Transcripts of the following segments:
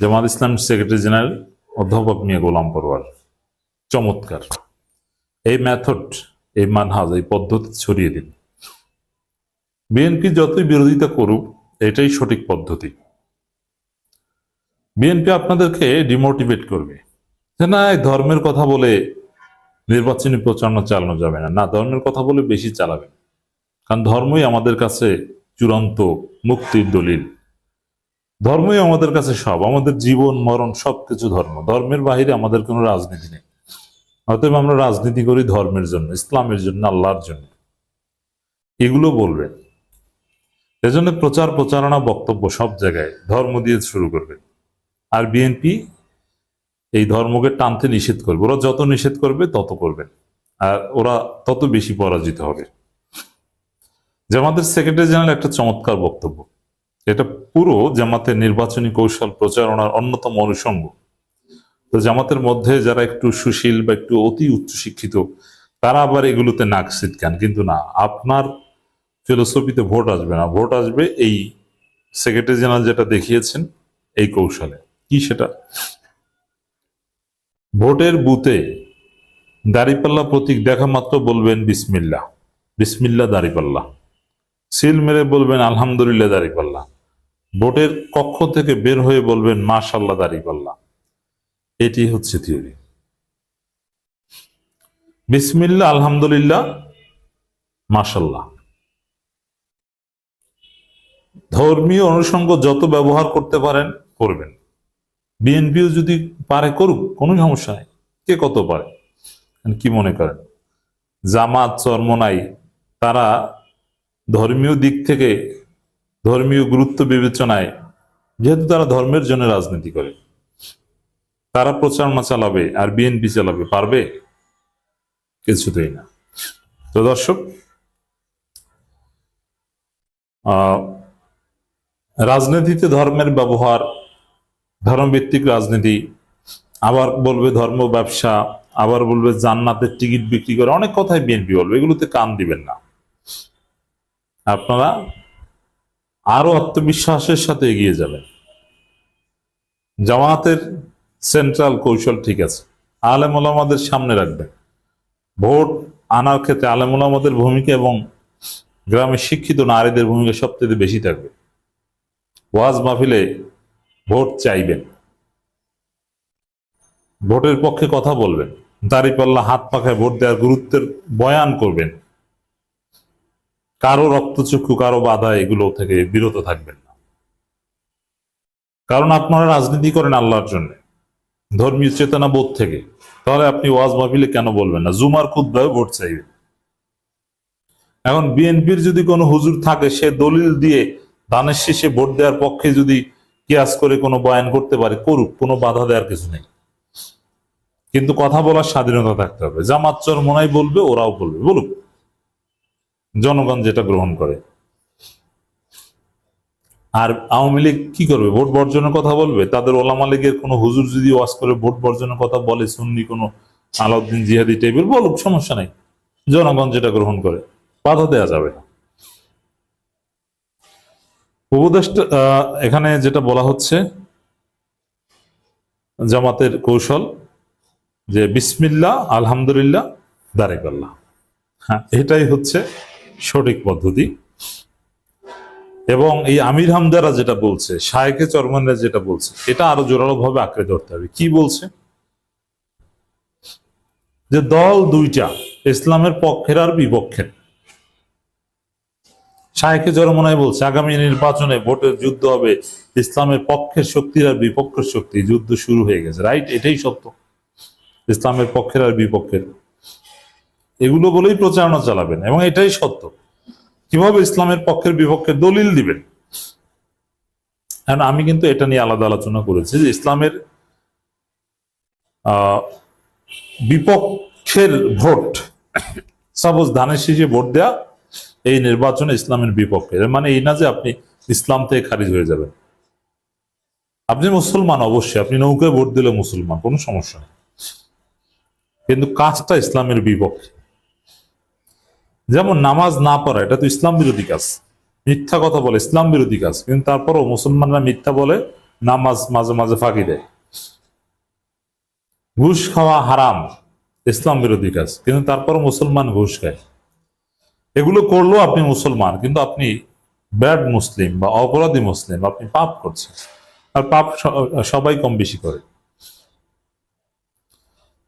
জামাত ইসলাম secretary general, অধ্যাপক মিয়া গোলাম পরওয়ার চমৎকার। এই মেথড এই মানহাজ এই পদ্ধতি ছড়িয়ে দিন। বিএনপি যতই বিরোধিতা করুক, এটাই সঠিক পদ্ধতি। বিএনপি আপনাদেরকে ডিমোটিভেট করবে। যে না ধর্মের কথা বলে নির্বাচনী প্রচারণা চালানো যাবে না। না, ধর্মের কথা বলে বেশি চালাবেন কারণ ধর্মই আমাদের কাছে চূড়ান্ত মুক্তির দলিল। ধর্মই আমাদের কাছে সব। আমাদের জীবন, মরণ সবকিছু ধর্ম। ধর্মের বাহিরে আমাদের কোনো রাজনীতি নেই। অতএব আমরা রাজনীতি করি ধর্মের জন্য, ইসলামের জন্য, আল্লাহর জন্য। এগুলো বলবেন। এজন্য প্রচার, প্রচারণা, বক্তব্য সব জায়গায় ধর্ম দিয়ে শুরু করবেন। আর বিএনপি এই ধর্মকে টানতে নিষেধ করবে। ওরা যত নিষেধ করবে, তত করবেন। আর ওরা তত বেশি পরাজিত হবে। যে আমাদের সেক্রেটারি জেনারেল একটা চমৎকার বক্তব্য। এটা পুরো জামাতের নির্বাচনী কৌশল প্রচারণার অন্যতম অনুষঙ্গ। তো জামাতের মধ্যে যারা একটু সুশীল বা একটু অতি উচ্চশিক্ষিত, তারা আবার এগুলোতে নাক ছিটকান, কিন্তু না, আপনার ফিলোসফিতে ভোট আসবে না। ভোট আসবে এই সেক্রেটারি জেনারেল যেটা দেখিয়েছেন, এই কৌশলে। কি সেটা? ভোটের বুথে দাড়িপাল্লা প্রতীক দেখা মাত্র বলবেন বিসমিল্লা বিসমিল্লা দাড়িপাল্লা। সিল মেরে বলবেন আলহামদুলিল্লাহ দাড়িপাল্লা। ভোটের কক্ষ থেকে বের হয়ে বলবেন মাশাল্লাহ দাড়িপাল্লা এটি হচ্ছে থিওরি বিসমিল্লা আলহামদুলিল্লাহ মাশাল্লাহ ধর্মীয় অনুষঙ্গ যত ব্যবহার করতে পারেন, করবেন। বিএনপিও যদি পারে করুক, কোনো সমস্যা নেই। কে কত পারে? কি মনে করেন? জামাত, চর্মনাই, তারা ধর্মীয় দিক থেকে ধর্মীয় গুরুত্ব বিবেচনায়, যেহেতু তারা ধর্মের জন্য রাজনীতি করে, তারা প্রচারণা চালাবে আর বিএনপি চালাবে, পারবে? কিছুতেই না। তো দর্শক রাজনীতিতে ধর্মের ব্যবহার, ধর্মভিত্তিক রাজনীতি, আবার বলবে ধর্ম ব্যবসা, আবার বলবে জান্নাতের টিকিট বিক্রি করে, অনেক কথাই বিএনপি বলবে, এগুলোতে কান দিবেন না। আপনারা আরও আত্মবিশ্বাসের সাথে এগিয়ে যাবেন। জামায়াতের সেন্ট্রাল কৌশল ঠিক আছে। আলেম ওলামাদের সামনে রাখবেন। ভোট আনার ক্ষেত্রে আলেম ওলামাদের ভূমিকা এবং গ্রামে শিক্ষিত নারীদের ভূমিকা সবচেয়ে বেশি থাকবে। ওয়াজ মাহফিলে ভোট চাইবেন। ভোটের পক্ষে কথা বলবেন। দাঁড়িপাল্লা হাত পাখায় ভোট দেওয়ার গুরুত্বের বয়ান করবেন। কারও রক্তচক্ষু, কারও বাধা এগুলো থেকে বিরত থাকবেন না। কারণ আপনারা রাজনীতি করেন আল্লাহর জন্য, ধর্মীয় চেতনা বোধ থেকে। তাহলে আপনি ওয়াজ মাহফিলে কেন বলবেন না? জুমার খুদ্ায় ভোট চাইবেন। এখন বিএনপির যদি কোনো হুজুর থাকে, সে দলিল দিয়ে দানের শেষে ভোট দেওয়ার পক্ষে যদি কিয়াস করে কোনো বয়ান করতে পারে, করুক, কোনো বাধা দেওয়ার কিছু নেই। কিন্তু কথা বলার স্বাধীনতা থাকতে হবে। জামাত চরমনাই বলবে, ওরাও বলবে। বলুক। জনগণ যেটা গ্রহণ করে। আর আওয়ামী লীগ কি করবে? ভোট বর্জনের কথা বলবে? তাদের ওলামা লীগের কোনো হুজুর যদি ওয়াজ করে ভোট বর্জনের কথা বলে, সুন্নি কোনো আলাউদ্দিন জিহাদি টাইপের, বলুক, সমস্যা নেই। জনগণ যেটা গ্রহণ করে, বাধা দেওয়া যাবে না। উপদেষ্টা এখানে যেটা বলা হচ্ছে, জামাতের কৌশল, যে বিসমিল্লা আলহামদুলিল্লাহ দাঁড়িপাল্লাহ হ্যাঁ এটাই হচ্ছে সঠিক পদ্ধতি। এবং এই আমির হামদারা যেটা বলছে শায়েকে চরমানরা যেটা বলছে, এটা আরও জোরালো ভাবে আঁকড়ে ধরতে হবে। কি বলছে? যে দল দুইটা ইসলামের পক্ষের আর বিপক্ষের। শাহেকে জরমনায় বলছে, আগামী নির্বাচনে ভোটের যুদ্ধ হবে, ইসলামের পক্ষের শক্তির আর বিপক্ষের শক্তি, যুদ্ধ শুরু হয়ে গেছে। রাইট এটাই সত্য। ইসলামের পক্ষের আর বিপক্ষের। এগুলো বলেই প্রচারণা চালাবেন এবং এটাই সত্য। কীভাবে ইসলামের পক্ষের বিপক্ষে দলিল দিবেন? আমি কিন্তু এটা নিয়ে আলাদা আলোচনা করেছি যে ইসলামের বিপক্ষের ভোট সাপোজ ধানের শীষে ভোট দেয়া, এই নির্বাচনে ইসলামের বিপক্ষে। মানে এই না যে আপনি ইসলাম থেকে খারিজ হয়ে যাবেন। আপনি মুসলমান অবশ্যই, আপনি নৌকায় ভোট দিলে মুসলমান, কোনো সমস্যা নেই। কিন্তু কাজটা ইসলামের বিপক্ষে। যেমন নামাজ না পড়া, এটা তো ইসলাম বিরোধী কাজ। মিথ্যা কথা বলে, ইসলাম বিরোধী কাজ। কিন্তু তারপরও মুসলমানরা মিথ্যা বলে নামাজ মাঝে মাঝে ফাঁকি দেয়। ঘুষ খাওয়া হারাম, ইসলাম বিরোধী কাজ। কিন্তু তারপর মুসলমান ঘুষ খায়। এগুলো করলেও আপনি মুসলমান, কিন্তু আপনি ব্যাড মুসলিম বা অপরাধী মুসলিম, আপনি পাপ করছেন। আর পাপ সবাই কম বেশি করে।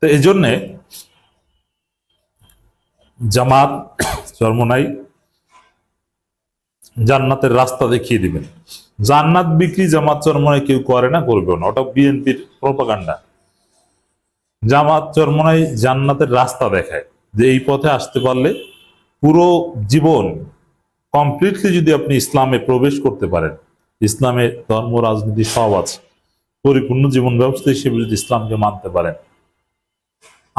তো এই জন্যে জামাত চরমনাই জান্নাতের রাস্তা দেখিয়ে দিবেন। জান্নাত বিক্রি, জামাত চরমনাই কেউ করে না, করবেও না। ওটা বিএনপির প্রপাগান্ডা জামাত চরমনাই জান্নাতের রাস্তা দেখায়, যে এই পথে আসতে পারলে পুরো জীবন কমপ্লিটলি যদি আপনি ইসলামে প্রবেশ করতে পারেন, ইসলামে ধর্ম, রাজনীতি সব আছে, পরিপূর্ণ জীবন ব্যবস্থা হিসেবে যদি ইসলামকে মানতে পারেন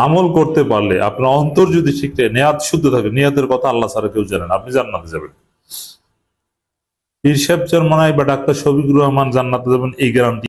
আমল করতে পারলে, আপনার অন্তর যদি শিখতে নেয়াদ শুদ্ধ থাকে নেয়াদের কথা আল্লাহ সারা কেউ জানেন আপনি জান্নাতে যাবেন। ইরশাব চেয়ারম্যান বা ডাক্তার শফিকুর রহমান জান্নাতে যাবেন, এই গ্যারান্টি